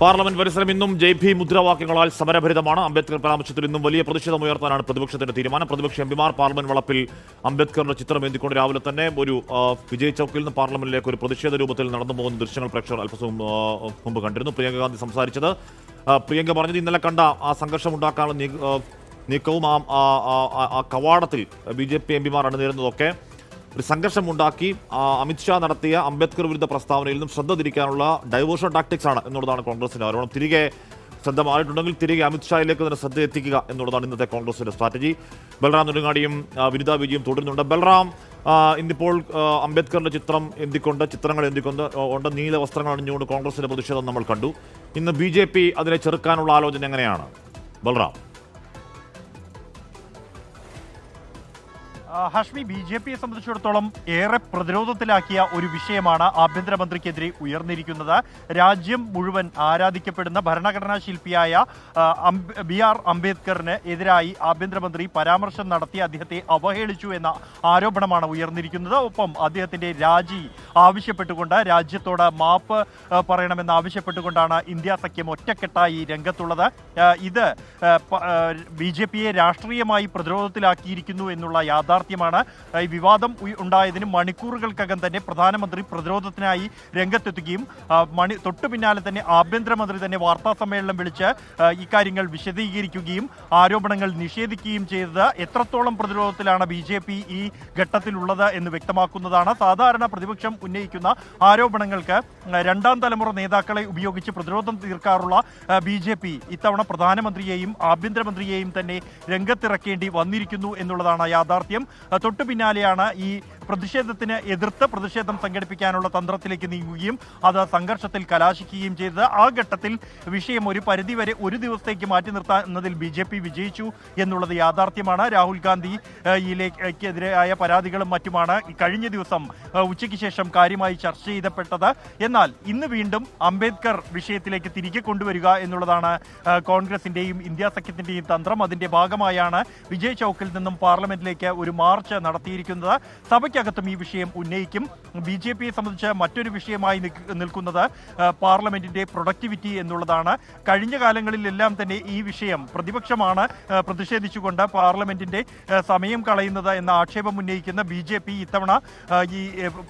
Parliament പരിസരം ഇന്നും ജയ് P മുദ്രാവാക്യങ്ങളാൽ സമരഭരിതമാണ്. അംബേദ്കർ പരാമർശത്തിൽ ഇന്നും വലിയ പ്രതിഷേധം ഉയർത്താനാണ് പ്രതിപക്ഷത്തിന്റെ തീരുമാനം. പ്രതിപക്ഷ എംപിമാർ പാർലമെന്റ് വളപ്പിൽ അംബേദ്കറിന്റെ ചിത്രം എന്തിക്കൊണ്ട് രാവിലെ തന്നെ ഒരു വിജയ് ചൌക്കിൽ നിന്ന് പാർലമെന്റിലേക്ക് ഒരു പ്രതിഷേധ രൂപത്തിൽ നടന്നു പോകുന്ന ദൃശ്യങ്ങൾ പ്രേക്ഷകർ അല്പസം മുമ്പ് കണ്ടിരുന്നു. പ്രിയങ്ക ഗാന്ധി സംസാരിച്ചത് പ്രിയങ്ക പറഞ്ഞത് ഇന്നലെ കണ്ട ആ സംഘർഷം ഉണ്ടാക്കാനുള്ള നീക്കവും ആ കവാടത്തിൽ ബി ജെ പി എംപിമാർ അണിനിരുന്നതൊക്കെ ഒരു സംഘർഷമുണ്ടാക്കി അമിത്ഷാ നടത്തിയ അംബേദ്കർ വിരുദ്ധ പ്രസ്താവനയിൽ നിന്നും ശ്രദ്ധ തിരിക്കാനുള്ള ഡൈവേർഷൻ ടാക്ടിക്സ് ആണ് എന്നുള്ളതാണ് കോൺഗ്രസിന്റെ ആരോപണം. തിരികെ ശ്രദ്ധ മാറിയിട്ടുണ്ടെങ്കിൽ തിരികെ അമിത്ഷായിലേക്ക് തന്നെ ശ്രദ്ധ എത്തിക്കുക എന്നുള്ളതാണ് ഇന്നത്തെ കോൺഗ്രസിന്റെ സ്ട്രാറ്റജി. ബൽറാം നെടുങ്ങാടിയും വിരുദ്ധ വിജയും തുടരുന്നുണ്ട്. ബൽറാം ഇന്നിപ്പോൾ അംബേദ്കറിന്റെ ചിത്രം എന്തിക്കൊണ്ട് ചിത്രങ്ങൾ എന്തിക്കൊണ്ട് ഉണ്ട്. നീല വസ്ത്രങ്ങൾ അണിഞ്ഞുകൊണ്ട് കോൺഗ്രസിന്റെ പ്രതിഷേധം നമ്മൾ കണ്ടു. ഇന്ന് ബി അതിനെ ചെറുക്കാനുള്ള ആലോചന എങ്ങനെയാണ്? ബൽറാം. ഹഷ്മി ബി ജെ പിയെ സംബന്ധിച്ചിടത്തോളം ഏറെ പ്രതിരോധത്തിലാക്കിയ ഒരു വിഷയമാണ് ആഭ്യന്തരമന്ത്രിക്കെതിരെ ഉയർന്നിരിക്കുന്നത്. രാജ്യം മുഴുവൻ ആരാധിക്കപ്പെടുന്ന ഭരണഘടനാ ശില്പിയായ ബി ആർ അംബേദ്കറിന് എതിരായി ആഭ്യന്തരമന്ത്രി പരാമർശം നടത്തി അദ്ദേഹത്തെ അവഹേളിച്ചു എന്ന ആരോപണമാണ് ഉയർന്നിരിക്കുന്നത്. ഒപ്പം അദ്ദേഹത്തിന്റെ രാജി ആവശ്യപ്പെട്ടുകൊണ്ട് രാജ്യത്തോട് മാപ്പ് പറയണമെന്ന് ആവശ്യപ്പെട്ടുകൊണ്ടാണ് ഇന്ത്യ സഖ്യം ഒറ്റക്കെട്ടായി രംഗത്തുള്ളത്. ഇത് ബി ജെ പിയെ രാഷ്ട്രീയമായി പ്രതിരോധത്തിലാക്കിയിരിക്കുന്നു എന്നുള്ള യാഥാർത്ഥ്യമാണ് ഈ വിവാദം ഉണ്ടായതിന് മണിക്കൂറുകൾക്കകം തന്നെ പ്രധാനമന്ത്രി പ്രതിരോധത്തിനായി രംഗത്തെത്തുകയും മണി തൊട്ടു പിന്നാലെ തന്നെ ആഭ്യന്തരമന്ത്രി തന്നെ വാർത്താ സമ്മേളനം വിളിച്ച് ഇക്കാര്യങ്ങൾ വിശദീകരിക്കുകയും ആരോപണങ്ങൾ നിഷേധിക്കുകയും ചെയ്തത് എത്രത്തോളം പ്രതിരോധത്തിലാണ് ബി ജെ പി ഈ ഘട്ടത്തിലുള്ളത് എന്ന് വ്യക്തമാക്കുന്നതാണ്. സാധാരണ പ്രതിപക്ഷം ഉന്നയിക്കുന്ന ആരോപണങ്ങൾക്ക് രണ്ടാം തലമുറ നേതാക്കളെ ഉപയോഗിച്ച് പ്രതിരോധം തീർക്കാറുള്ള ബി ജെ പി ഇത്തവണ പ്രധാനമന്ത്രിയെയും ആഭ്യന്തരമന്ത്രിയെയും തന്നെ രംഗത്തിറക്കേണ്ടി വന്നിരിക്കുന്നു എന്നുള്ളതാണ് യാഥാർത്ഥ്യം. തൊട്ടു പിന്നാലെയാണ് ഈ പ്രതിഷേധത്തിന് എതിർത്ത് പ്രതിഷേധം സംഘടിപ്പിക്കാനുള്ള തന്ത്രത്തിലേക്ക് നീങ്ങുകയും അത് സംഘർഷത്തിൽ കലാശിക്കുകയും ചെയ്തത്. ആ ഘട്ടത്തിൽ വിഷയം ഒരു പരിധിവരെ ഒരു ദിവസത്തേക്ക് മാറ്റി നിർത്താവുന്നതിൽ ബി ജെ പി വിജയിച്ചു എന്നുള്ളത് യാഥാർത്ഥ്യമാണ്. രാഹുൽ ഗാന്ധി ആ, യിലേക്കെതിരായ പരാതികളും മറ്റുമാണ് കഴിഞ്ഞ ദിവസം ഉച്ചയ്ക്ക് ശേഷം കാര്യമായി ചർച്ച ചെയ്തപ്പെട്ടത്. എന്നാൽ ഇന്ന് വീണ്ടും അംബേദ്കർ വിഷയത്തിലേക്ക് തിരികെ കൊണ്ടുവരിക എന്നുള്ളതാണ് കോൺഗ്രസിന്റെയും ഇന്ത്യ സഖ്യത്തിന്റെയും തന്ത്രം. അതിന്റെ ഭാഗമായാണ് വിജയ് ചൌക്കിൽ നിന്നും പാർലമെന്റിലേക്ക് ഒരു മാർച്ച് നടത്തിയിരിക്കുന്നത്. സഭയ്ക്കകത്തും ഈ വിഷയം ഉന്നയിക്കും. ബി ജെ പിയെ സംബന്ധിച്ച് മറ്റൊരു വിഷയമായി നിൽക്ക- നിൽക്കുന്നത് പാർലമെന്റിന്റെ പ്രൊഡക്ടിവിറ്റി എന്നുള്ളതാണ്. കഴിഞ്ഞ കാലങ്ങളിലെല്ലാം തന്നെ ഈ വിഷയം പ്രതിപക്ഷമാണ് പ്രതിഷേധിച്ചുകൊണ്ട് പാർലമെന്റിന്റെ സമയം കളയുന്നത് എന്ന ആക്ഷേപം ഉന്നയിക്കുന്ന ബി ജെ പി ഇത്തവണ ഈ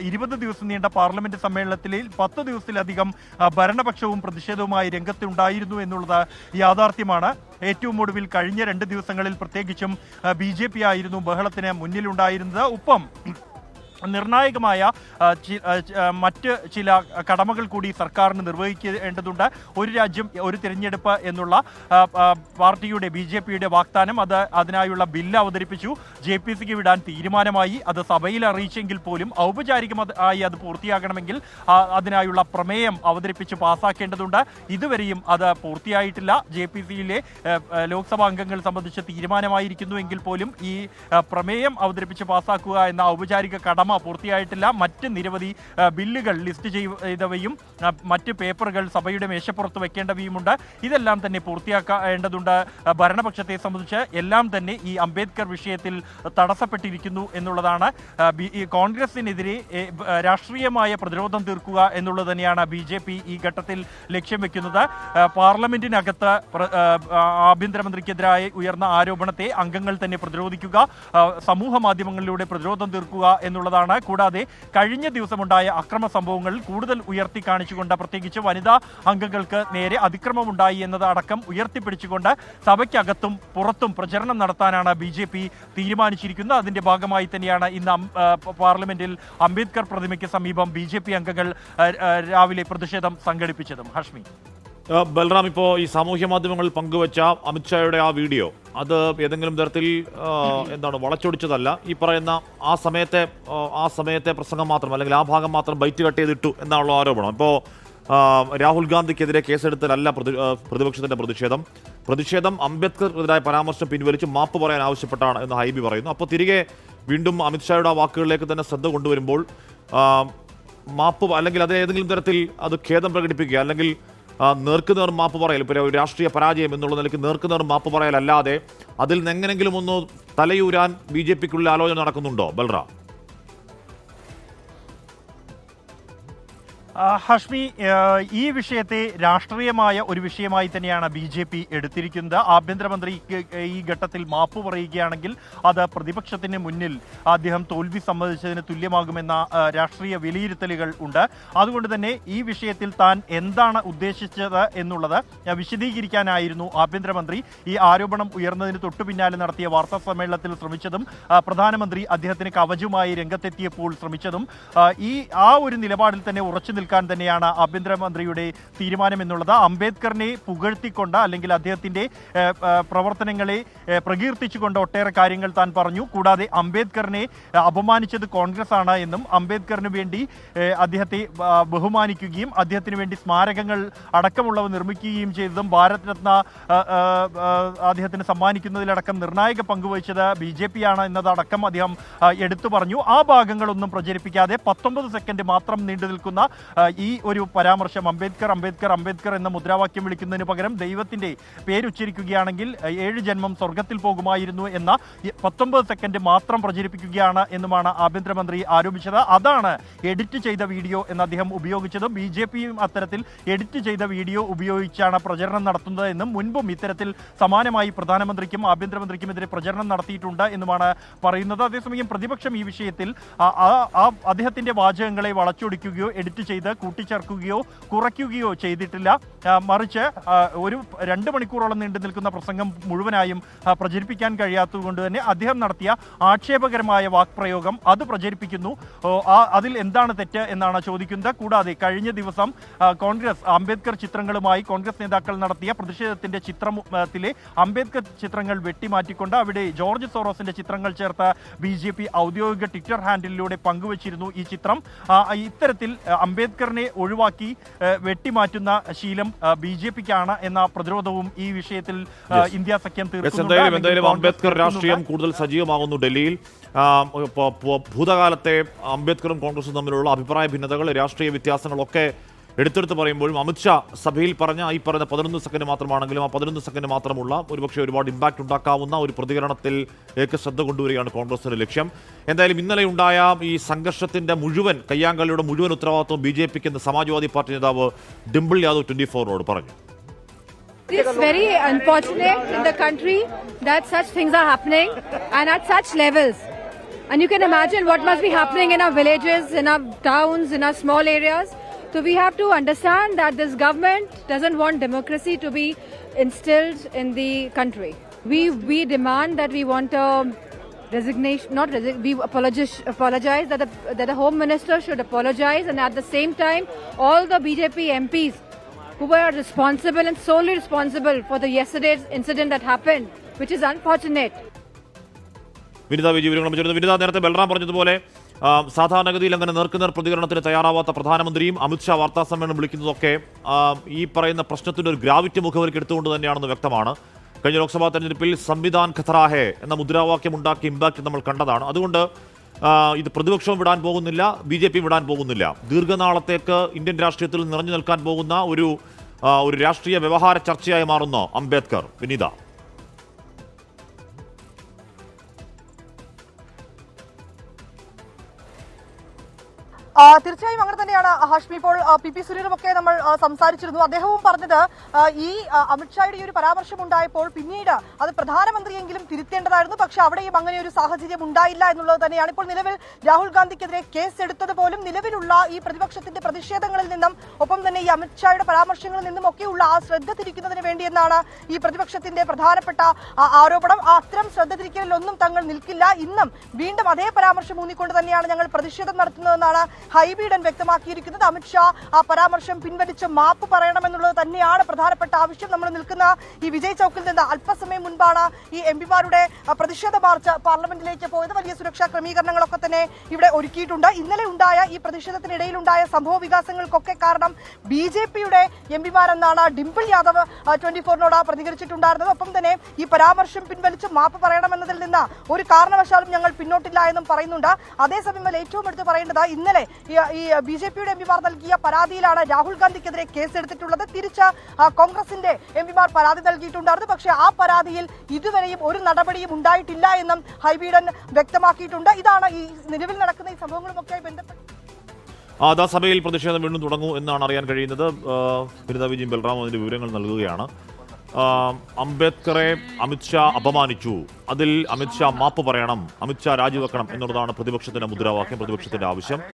ഇരുപത് ദിവസം നീണ്ട പാർലമെന്റ് സമ്മേളനത്തിൽ പത്ത് ദിവസത്തിലധികം ഭരണപക്ഷവും പ്രതിഷേധവുമായി രംഗത്തുണ്ടായിരുന്നു എന്നുള്ളത് യാഥാർത്ഥ്യമാണ്. ഏറ്റവും ഒടുവിൽ കഴിഞ്ഞ രണ്ട് ദിവസങ്ങളിൽ പ്രത്യേകിച്ചും ബി ആയിരുന്നു ബഹളത്തിന് മുന്നിലുണ്ടായിരുന്നത്. ഒപ്പം നിർണായകമായ മറ്റ് ചില കടമകൾ കൂടി സർക്കാരിന് നിർവഹിക്കേണ്ടതുണ്ട്. ഒരു രാജ്യം ഒരു തിരഞ്ഞെടുപ്പ് എന്നുള്ള പാർട്ടിയുടെ ബി ജെ പിയുടെ വാഗ്ദാനം അത് അതിനായുള്ള ബില്ല് അവതരിപ്പിച്ചു. ജെ പി സിക്ക് വിടാൻ തീരുമാനമായി. അത് സഭയിൽ അറിയിച്ചെങ്കിൽ പോലും ഔപചാരികമായി അത് പൂർത്തിയാകണമെങ്കിൽ അതിനായുള്ള പ്രമേയം അവതരിപ്പിച്ച് പാസ്സാക്കേണ്ടതുണ്ട് ഇതുവരെയും അത് പൂർത്തിയായിട്ടില്ല. ജെ പി സിയിലെ ലോക്സഭാ അംഗങ്ങൾ സംബന്ധിച്ച് തീരുമാനമായിരിക്കുന്നു എങ്കിൽ പോലും ഈ പ്രമേയം അവതരിപ്പിച്ച് പാസ്സാക്കുക എന്ന ഔപചാരിക കടമ പൂർത്തിയായിട്ടില്ല. മറ്റ് നിരവധി ബില്ലുകൾ ലിസ്റ്റ് ചെയ്തവയും മറ്റ് പേപ്പറുകൾ സഭയുടെ മേശപ്പുറത്ത് വെക്കേണ്ടവയുമുണ്ട്. ഇതെല്ലാം തന്നെ പൂർത്തിയാക്കേണ്ടതുണ്ട്. ഭരണപക്ഷത്തെ സംബന്ധിച്ച് എല്ലാം തന്നെ ഈ അംബേദ്കർ വിഷയത്തിൽ തടസ്സപ്പെട്ടിരിക്കുന്നു എന്നുള്ളതാണ്. കോൺഗ്രസിനെതിരെ രാഷ്ട്രീയമായ പ്രതിരോധം തീർക്കുക എന്നുള്ളത് തന്നെയാണ് ബി ജെ പി ഈ ഘട്ടത്തിൽ ലക്ഷ്യം വെക്കുന്നത്. പാർലമെന്റിനകത്ത് ആഭ്യന്തരമന്ത്രിക്കെതിരായി ഉയർന്ന ആരോപണത്തെ അംഗങ്ങൾ തന്നെ പ്രതിരോധിക്കുക സമൂഹ മാധ്യമങ്ങളിലൂടെ പ്രതിരോധം തീർക്കുക എന്നുള്ളതാണ് കൂടാതെ കഴിഞ്ഞ ദിവസമുണ്ടായ അക്രമ സംഭവങ്ങൾ കൂടുതൽ ഉയർത്തി കാണിച്ചുകൊണ്ട് പ്രത്യേകിച്ച് വനിതാ അംഗങ്ങൾക്ക് നേരെ അതിക്രമമുണ്ടായി എന്നത് അടക്കം ഉയർത്തിപ്പിടിച്ചുകൊണ്ട് സഭയ്ക്കകത്തും പുറത്തും പ്രചരണം നടത്താനാണ് ബി ജെ പി തീരുമാനിച്ചിരിക്കുന്നത്. അതിന്റെ ഭാഗമായി തന്നെയാണ് ഇന്ന് പാർലമെന്റിൽ അംബേദ്കർ പ്രതിമയ്ക്ക് സമീപം ബി ജെ പി അംഗങ്ങൾ രാവിലെ പ്രതിഷേധം സംഘടിപ്പിച്ചതും. ഹഷ്മി. ബൽറാം ഇപ്പോൾ ഈ സാമൂഹ്യ മാധ്യമങ്ങളിൽ പങ്കുവച്ച അമിത്ഷായുടെ ആ വീഡിയോ അത് ഏതെങ്കിലും തരത്തിൽ എന്താണ് വളച്ചൊടിച്ചതല്ല. ഈ പറയുന്ന ആ സമയത്തെ ആ, സമയത്തെ പ്രസംഗം മാത്രം അല്ലെങ്കിൽ ആ ഭാഗം മാത്രം ബൈറ്റ് കട്ട് ചെയ്തിട്ടു എന്നാണല്ലോ ആരോപണം. ഇപ്പോൾ രാഹുൽ ഗാന്ധിക്കെതിരെ കേസെടുത്തലല്ല പ്രതി പ്രതിപക്ഷത്തിന്റെ പ്രതിഷേധം. പ്രതിഷേധം അംബേദ്കർക്കെതിരായ പരാമർശം പിൻവലിച്ച് മാപ്പ് പറയാൻ ആവശ്യപ്പെട്ടാണ് എന്ന് ഹൈബി പറയുന്നു. അപ്പോൾ തിരികെ വീണ്ടും അമിത്ഷായുടെ ആ വാക്കുകളിലേക്ക് തന്നെ ശ്രദ്ധ കൊണ്ടുവരുമ്പോൾ മാപ്പ് അല്ലെങ്കിൽ അത് ഏതെങ്കിലും തരത്തിൽ അത് ഖേദം പ്രകടിപ്പിക്കുക അല്ലെങ്കിൽ നേർക്കുനേർ മാപ്പ് പറയൽ. ഇപ്പോൾ ഒരു രാഷ്ട്രീയ പരാജയം എന്നുള്ള നിലയ്ക്ക് നേർക്കുനേർ മാപ്പ് പറയലല്ലാതെ അതിൽ നിന്ന് എങ്ങനെങ്കിലും ഒന്ന് തലയൂരാൻ ബി ജെ പിക്കുള്ളിൽ ആലോചന നടക്കുന്നുണ്ടോ ബൽറാം? ഹഷ്മി ഈ വിഷയത്തെ രാഷ്ട്രീയമായ ഒരു വിഷയമായി തന്നെയാണ് ബി ജെ പി എടുത്തിരിക്കുന്നത്. ആഭ്യന്തരമന്ത്രി ഈ- ഘട്ടത്തിൽ മാപ്പ് പറയുകയാണെങ്കിൽ അത് പ്രതിപക്ഷത്തിന് മുന്നിൽ അദ്ദേഹം തോൽവി സമ്മതിച്ചതിന് തുല്യമാകുമെന്ന രാഷ്ട്രീയ വിലയിരുത്തലുകൾ ഉണ്ട്. അതുകൊണ്ട് തന്നെ ഈ വിഷയത്തിൽ താൻ എന്താണ് ഉദ്ദേശിച്ചത് എന്നുള്ളത് വിശദീകരിക്കാനായിരുന്നു ആഭ്യന്തരമന്ത്രി. ഈ ആരോപണം ഉയർന്നതിന് തൊട്ടു പിന്നാലെ നടത്തിയ വാർത്താ സമ്മേളനത്തിൽ ശ്രമിച്ചതും പ്രധാനമന്ത്രി അദ്ദേഹത്തിന് കവചുമായി രംഗത്തെത്തിയപ്പോൾ ശ്രമിച്ചതും ഈ ആ ഒരു നിലപാടിൽ തന്നെ ഉറച്ചു നിൽക്കാൻ തന്നെയാണ് ആഭ്യന്തരമന്ത്രിയുടെ തീരുമാനം എന്നുള്ളത് അംബേദ്കറിനെ പുകഴ്ത്തിക്കൊണ്ട് അല്ലെങ്കിൽ ഏ, പ്രവർത്തനങ്ങളെ പ്രകീർത്തിച്ചുകൊണ്ട് ഒട്ടേറെ കാര്യങ്ങൾ താൻ പറഞ്ഞു. കൂടാതെ അംബേദ്കറിനെ അപമാനിച്ചത് കോൺഗ്രസ് ആണ് എന്നും അംബേദ്കറിന് വേണ്ടി അദ്ദേഹത്തെ ബഹുമാനിക്കുകയും അദ്ദേഹത്തിന് വേണ്ടി സ്മാരകങ്ങൾ അടക്കമുള്ളവ നിർമ്മിക്കുകയും ചെയ്തതും ഭാരത് രത്ന അദ്ദേഹത്തിന് സമ്മാനിക്കുന്നതിലടക്കം നിർണായക പങ്കുവഹിച്ചത് ബി ജെ പി ആണ് എന്നതടക്കം അദ്ദേഹം എടുത്തു പറഞ്ഞു. ആ ഭാഗങ്ങളൊന്നും പ്രചരിപ്പിക്കാതെ പത്തൊമ്പത് സെക്കൻഡ് മാത്രം നീണ്ടു നിൽക്കുന്ന ഈ ഒരു പരാമർശം അംബേദ്കർ അംബേദ്കർ അംബേദ്കർ എന്ന മുദ്രാവാക്യം വിളിക്കുന്നതിന് പകരം ദൈവത്തിന്റെ പേരുച്ചരിക്കുകയാണെങ്കിൽ ഏഴ് ജന്മം സ്വർഗത്തിൽ പോകുമായിരുന്നു എന്ന പത്തൊമ്പത് സെക്കൻഡ് മാത്രം പ്രചരിപ്പിക്കുകയാണ് എന്നുമാണ് ആഭ്യന്തരമന്ത്രി ആരോപിച്ചത്. അതാണ് എഡിറ്റ് ചെയ്ത വീഡിയോ എന്ന് അദ്ദേഹം ഉപയോഗിച്ചത്. ബി ജെ പിയും അത്തരത്തിൽ എഡിറ്റ് ചെയ്ത വീഡിയോ ഉപയോഗിച്ചാണ് പ്രചരണം നടത്തുന്നത് എന്നും മുൻപും ഇത്തരത്തിൽ സമാനമായി പ്രധാനമന്ത്രിക്കും ആഭ്യന്തരമന്ത്രിക്കുമെതിരെ പ്രചരണം നടത്തിയിട്ടുണ്ട് എന്നുമാണ് പറയുന്നത്. അതേസമയം പ്രതിപക്ഷം ഈ വിഷയത്തിൽ ആ- അദ്ദേഹത്തിന്റെ വാചകങ്ങളെ വളച്ചൊടിക്കുകയോ എഡിറ്റ് ചെയ്ത് കൂട്ടിച്ചേർക്കുകയോ കുറയ്ക്കുകയോ ചെയ്തിട്ടില്ല. മറിച്ച് ഒരു രണ്ട് മണിക്കൂറോളം നീണ്ടു നിൽക്കുന്ന പ്രസംഗം മുഴുവനായും പ്രചരിപ്പിക്കാൻ കഴിയാത്തതുകൊണ്ട് തന്നെ അദ്ദേഹം നടത്തിയ ആക്ഷേപകരമായ വാക്പ്രയോഗം അത് പ്രചരിപ്പിക്കുന്നു. അതിൽ എന്താണ് തെറ്റ് എന്നാണ് ചോദിക്കുന്നത്. കൂടാതെ കഴിഞ്ഞ ദിവസം കോൺഗ്രസ് അംബേദ്കർ ചിത്രങ്ങളുമായി കോൺഗ്രസ് നേതാക്കൾ നടത്തിയ പ്രതിഷേധത്തിന്റെ ചിത്രത്തിലെ അംബേദ്കർ ചിത്രങ്ങൾ വെട്ടിമാറ്റിക്കൊണ്ട് അവിടെ ജോർജ് സോറോസിന്റെ ചിത്രങ്ങൾ ചേർത്ത് ബി ഔദ്യോഗിക ട്വിറ്റർ ഹാൻഡിലൂടെ പങ്കുവച്ചിരുന്നു ഈ ചിത്രം. ഇത്തരത്തിൽ ആ, അംബേദ്കറിനെ ഒഴിവാക്കി വെട്ടിമാറ്റുന്ന ശീലം ബി ജെ പിക്കാണ് എന്ന പ്രതിരോധവും ഈ വിഷയത്തിൽ ഇന്ത്യ സഖ്യം തീർച്ചയായും. എന്തായാലും എന്തായാലും അംബേദ്കർ രാഷ്ട്രീയം കൂടുതൽ സജീവമാകുന്നു ഡൽഹിയിൽ ഭൂതകാലത്തെ അംബേദ്കറും കോൺഗ്രസും തമ്മിലുള്ള അഭിപ്രായ ഭിന്നതകൾ രാഷ്ട്രീയ വ്യത്യാസങ്ങളൊക്കെ എടുത്തെടുത്ത് പറയുമ്പോഴും അമിത്ഷാ സഭയിൽ പറഞ്ഞ ഈ പറഞ്ഞ പതിനൊന്ന് സെക്കൻഡ് മാത്രമാണെങ്കിലും ആ പതിനൊന്ന് സെക്കൻഡ് മാത്രമുള്ള ഒരുപക്ഷെ ഒരുപാട് ഇമ്പാക്റ്റ് ഉണ്ടാക്കാവുന്ന ഒരു പ്രതികരണത്തിൽ ഏക ശ്രദ്ധ കൊണ്ടുവരികയാണ് കോൺഗ്രസിന്റെ ലക്ഷ്യം എന്തായാലും ഇന്നലെ ഉണ്ടായ ഈ സംഘർഷത്തിന്റെ മുഴുവൻ കയ്യാങ്കളിയുടെ മുഴുവൻ ഉത്തരവാദിത്വം ബി ജെ പിക്ക് എന്ന സമാജ്വാദി പാർട്ടി നേതാവ് ഡിംപിൾ യാദവ് ട്വന്റി ഫോറിനോട് പറഞ്ഞു It's very unfortunate in the country that such things are happening and at such levels. And you can imagine what must be happening in our villages, in our towns, in our small areas. So we have to understand that this government doesn't want democracy to be instilled in the country. We we demand that we want a resignation, not resign, we apologize, apologize that the, that the Home Minister should apologize, and at the same time, all the BJP MPs who were responsible and solely responsible for the yesterday's incident that happened, which is unfortunate. Vinitha Viji വിവരങ്ങൾ ചേർന്ന് വിനിത നേരത്തെ ബൽറാം പറഞ്ഞതുപോലെ ആ, സാധാരണഗതിയിൽ അങ്ങനെ നേർക്കുനേർ പ്രതികരണത്തിന് തയ്യാറാവാത്ത പ്രധാനമന്ത്രിയും അമിത്ഷാ വാർത്താ സമ്മേളനം വിളിക്കുന്നതൊക്കെ ഈ പറയുന്ന പ്രശ്നത്തിന്റെ ഒരു ഗ്രാവിറ്റി മുഖവരിക്ക് എടുത്തുകൊണ്ട് തന്നെയാണെന്ന് വ്യക്തമാണ്. കഴിഞ്ഞ ലോക്സഭാ തെരഞ്ഞെടുപ്പിൽ സംവിധാൻ ഖത്തറാഹെ എന്ന മുദ്രാവാക്യം ഉണ്ടാക്കിയ ഇമ്പാക്റ്റ് നമ്മൾ കണ്ടതാണ്. അതുകൊണ്ട് ഇത് പ്രതിപക്ഷവും വിടാൻ പോകുന്നില്ല ബി ജെ പി വിടാൻ പോകുന്നില്ല. ദീർഘനാളത്തേക്ക് ഇന്ത്യൻ രാഷ്ട്രീയത്തിൽ നിറഞ്ഞു നിൽക്കാൻ പോകുന്ന ഒരു ഒരു രാഷ്ട്രീയ വ്യവഹാര ചർച്ചയായി മാറുന്നു അംബേദ്കർ വിനീത. തീർച്ചയായും അങ്ങനെ തന്നെയാണ്. ഹാഷ്മി ഇപ്പോൾ പി പി സുനീറും ഒക്കെ നമ്മൾ സംസാരിച്ചിരുന്നു. അദ്ദേഹവും പറഞ്ഞത് ഈ അമിത്ഷായുടെ ഈ ഒരു പരാമർശം ഉണ്ടായപ്പോൾ പിന്നീട് അത് പ്രധാനമന്ത്രിയെങ്കിലും തിരുത്തേണ്ടതായിരുന്നു. പക്ഷെ അവിടെയും അങ്ങനെ ഒരു സാഹചര്യം ഉണ്ടായില്ല എന്നുള്ളത് തന്നെയാണ്. ഇപ്പോൾ നിലവിൽ രാഹുൽ ഗാന്ധിക്കെതിരെ കേസ് എടുത്തത് പോലും നിലവിലുള്ള ഈ പ്രതിപക്ഷത്തിന്റെ പ്രതിഷേധങ്ങളിൽ നിന്നും ഒപ്പം തന്നെ ഈ അമിത്ഷായുടെ പരാമർശങ്ങളിൽ നിന്നും ഒക്കെയുള്ള ആ ശ്രദ്ധ തിരിക്കുന്നതിന് വേണ്ടി എന്നാണ് ഈ പ്രതിപക്ഷത്തിന്റെ പ്രധാനപ്പെട്ട ആരോപണം. അത്തരം ശ്രദ്ധ തിരിക്കലിലൊന്നും തങ്ങൾ നിൽക്കില്ല. ഇന്നും വീണ്ടും അതേ പരാമർശം ഊന്നിക്കൊണ്ട് തന്നെയാണ് ഞങ്ങൾ പ്രതിഷേധം നടത്തുന്നതെന്നാണ് ഹൈബീഡൻ വ്യക്തമാക്കിയിരിക്കുന്നത് അമിത്ഷാ ആ പരാമർശം പിൻവലിച്ച് മാപ്പ് പറയണമെന്നുള്ളത് തന്നെയാണ് പ്രധാനപ്പെട്ട ആവശ്യം. നമ്മൾ നിൽക്കുന്ന ഈ വിജയ് ചൌക്കിൽ നിന്ന് അല്പസമയം മുൻപാണ് ഈ എം പിമാരുടെ പ്രതിഷേധ മാർച്ച് പാർലമെന്റിലേക്ക് പോയത്. വലിയ സുരക്ഷാ ക്രമീകരണങ്ങളൊക്കെ തന്നെ ഇവിടെ ഒരുക്കിയിട്ടുണ്ട്. ഇന്നലെ ഉണ്ടായ ഈ പ്രതിഷേധത്തിനിടയിലുണ്ടായ സംഭവ വികാസങ്ങൾക്കൊക്കെ കാരണം ബി ജെ പിയുടെ എം പിമാരെന്നാണ് ഡിംപിൾ യാദവ് ട്വന്റി ഫോറിനോട് പ്രതികരിച്ചിട്ടുണ്ടായിരുന്നത്. ഒപ്പം തന്നെ ഈ പരാമർശം പിൻവലിച്ച് മാപ്പ് പറയണമെന്നതിൽ നിന്ന് ഒരു കാരണവശാലും ഞങ്ങൾ പിന്നോട്ടില്ല എന്നും പറയുന്നുണ്ട്. അതേസമയം ഏറ്റവും എടുത്ത് പറയേണ്ടത് ഇന്നലെ ഈ- ബി ജെ പിയുടെ എം പിമാർ നൽകിയ പരാതിയിലാണ് രാഹുൽ ഗാന്ധിക്കെതിരെ കേസെടുത്തിട്ടുള്ളത്. തിരിച്ച് കോൺഗ്രസിന്റെ എം പിമാർ പരാതി നൽകിയിട്ടുണ്ടായിരുന്നു. പക്ഷേ ആ പരാതിയിൽ ഇതുവരെയും ഒരു നടപടിയും ഉണ്ടായിട്ടില്ല എന്നും ഹൈബീഡൻ വ്യക്തമാക്കിയിട്ടുണ്ട്. ഇതാണ് ഈ നിലവിൽ നടക്കുന്ന ഈ സംഭവങ്ങളുമൊക്കെ ബന്ധപ്പെട്ട്. അതാ സഭയിൽ പ്രതിഷേധം വീണ്ടും തുടങ്ങൂ എന്നാണ് അറിയാൻ കഴിയുന്നത്. ബിരുദ വിജയം ബൽറാം അതിന്റെ വിവരങ്ങൾ നൽകുകയാണ്. അംബേദ്കറെ അമിത്ഷാ അപമാനിച്ചു. അതിൽ അമിത്ഷാ മാപ്പ് പറയണം അമിത്ഷാ രാജിവെക്കണം എന്നുള്ളതാണ് പ്രതിപക്ഷത്തിന്റെ മുദ്രാവാക്യം പ്രതിപക്ഷത്തിന്റെ ആവശ്യം.